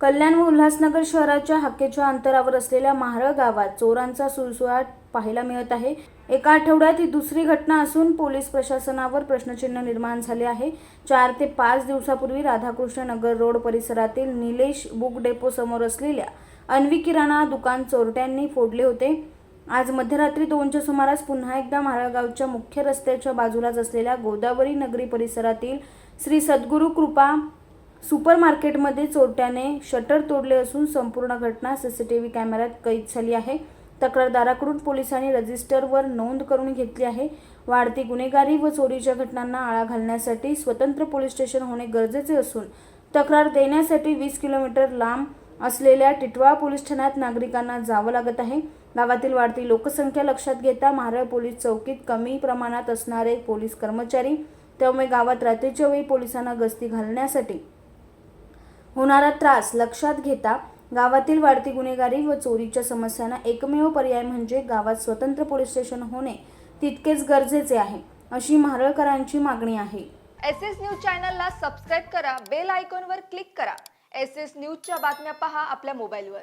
कल्याण व उल्हासनगर शहराच्या हाकेच्या अंतरावर असलेल्या महारळ गावात चोरांचा सुळसुळाट पाहायला मिळत आहे. एका आठवड्यात ही दुसरी घटना असून पोलीस प्रशासनावर प्रश्नचिन्ह निर्माण झाले आहे. चार ते पाच दिवसापूर्वी राधाकृष्ण नगर रोड परिसरातील निलेश बुक डेपो समोर असलेल्या अन्वी किराणा दुकान चोरट्यांनी फोडले होते. आज मध्यरात्री दोनच्या सुमारास पुन्हा एकदा महाळगावच्या मुख्य रस्त्याच्या बाजूलाच असलेल्या गोदावरी नगरी परिसरातील श्री सद्गुरू कृपा सुपर मार्केटमध्ये चोरट्याने शटर तोडले असून संपूर्ण घटना सीसीटीव्ही कॅमेऱ्यात कैद झाली आहे. तक्रारदाराकडून पोलिसांनी रजिस्टरवर नोंद करून घेतली आहे. वाढती गुन्हेगारी व चोरीच्या घटनांना आळा घालण्यासाठी स्वतंत्र पोलीस स्टेशन होणे गरजेचे असून तक्रार देण्यासाठी वीस किलोमीटर लांब असलेल्या टिटवाळा पोलीस ठाण्यात नागरिकांना जावं लागत आहे. गावातील वाढती लोकसंख्या लक्षात घेता महाराळ पोलीस चौकीत कमी प्रमाणात असणारे पोलीस कर्मचारी त्यामुळे गावात रात्रीच्या वेळी पोलिसांना गस्ती घालण्यासाठी होणारा त्रास लक्षात घेता गावातील वाढती गुन्हेगारी व चोरीच्या समस्यांना एकमेव पर्याय म्हणजे गावात स्वतंत्र पोलीस स्टेशन होणे तितकेच गरजेचे आहे अशी महारळकरांची मागणी आहे. एस एस न्यूज चॅनलला सबस्क्राईब करा बेल आयकॉनवर क्लिक करा. एस एस न्यूजच्या बातम्या पहा आपल्या मोबाईलवर.